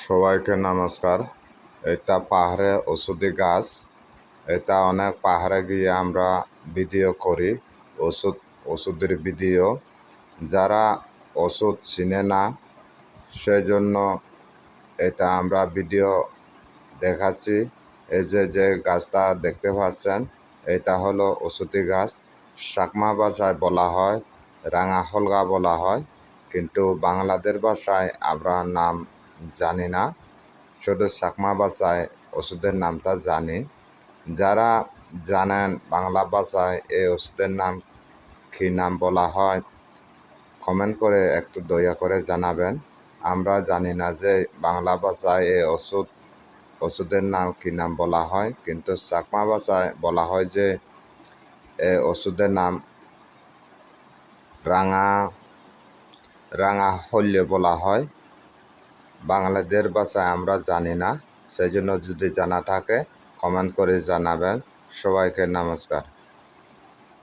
সবাইকে নমস্কার। এটা পাহাড়ে ওষুধি গাছ। এটা অনেক পাহাড়ে গিয়ে আমরা ভিডিও করি, ওষুধ, ওষুধের ভিডিও। যারা ওষুধ চিনে না সেই জন্য এটা আমরা ভিডিও দেখাচ্ছি। এই যে যে গাছটা দেখতে পাচ্ছেন, এটা হলো ওষুধি গাছ। চাকমা ভাষায় বলা হয়, রাঙা হলগা বলা হয়। কিন্তু বাংলাদেশ ভাষায় আমরা নাম জানি না। শুধু চাকমা ভাষায় ওষুধের নামটা জানি। যারা জানেন বাংলা ভাষায় এই ওষুধের নাম কী নাম বলা হয় কমেন্ট করে একটু দয়া করে জানাবেন। আমরা জানি না যে বাংলা ভাষায় এই ওষুধ, ওষুধের নাম কী নাম বলা হয়, কিন্তু চাকমা ভাষায় বলা হয় যে এই ওষুধের নাম রাঙা রাঙা হল্য বলা হয়। বাংলাদেশ ভাষায় আমরা জানি না, সেই জন্য যদি জানা থাকে কমেন্ট করে জানাবেন। সবাইকে নমস্কার।